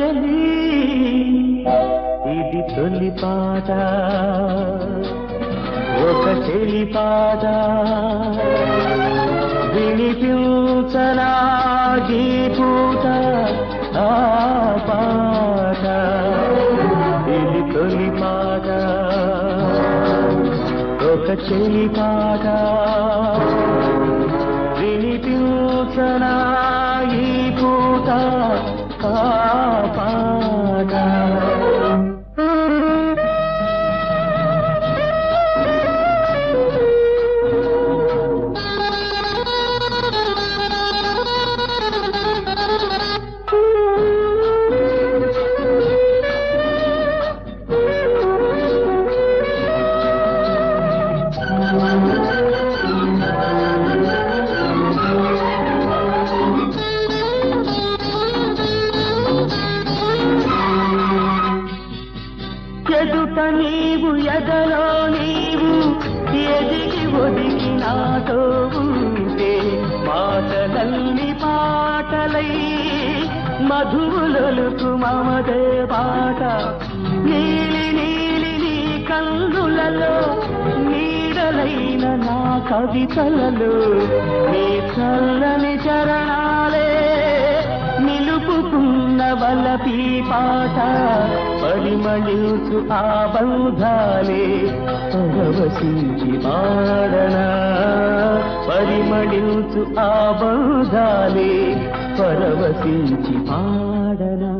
చెలి. ఇది తొలి పాట. ఒక చెలి పాట. వినిపించనా ఈ ఆ పాట. ఇది తొలి పాట. ఒక చెలి పాట. ఎదలో నీవు ఎదిగి ఒదిగి నాతో ఉంటే పాటలల్ని పాటలై మధువులొలుకు మమదే పాట నీలి నీలి నీ కన్నులలో నీడలైన నా కవితలలో నీ చల్లని చరణాలే నిలుపుకున్న వలపి పాట. పరిమళించు ఆ బంధాలే పరవశించి పాడనా పరిమళించు ఆ బంధాలే పరవశించి పాడనా.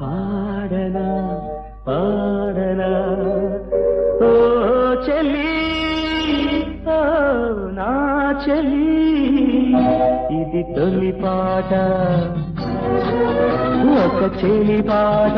పాడనా పాడనా. ఓ చెల్లి ఓ నా చెల్లి ఇది తొలి పాట. ఒక చెలి పాట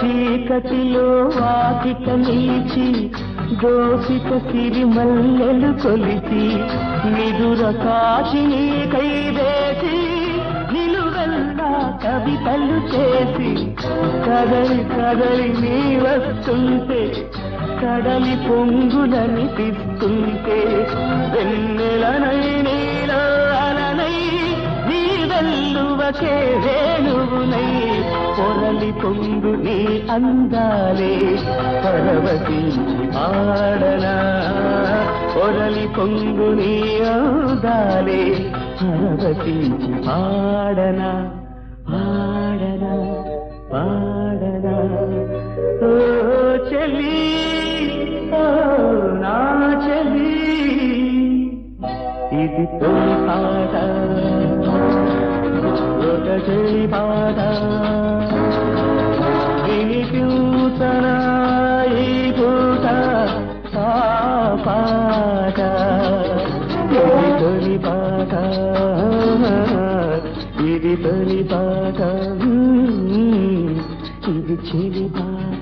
చీకటిలో వాకిట నిలిచి దోసిక సిరి మల్లెలు కొలిచి నిదుర కాశిని కైవేసి నిలువెల్లా కవితలు చేసి కదలి కదలి నీ వస్తుంటే కడలి పొంగులనిపిస్తుంటే వెన్నెలనై నీలో అలనై నీ వెల్లువకే వేణువునై పొరలి పొంగు నీ అందాలే పరవతి పాడనా కొంగు నీయోదాలే. నీ పాడనా పాడనా పాడనా. ఓ చెలి ఓ నా చెలి ఇది తొలి పాట. ఒక చెలి పాట. తొలి పాట ఇది తొలి పాట ఇది చెలి పాట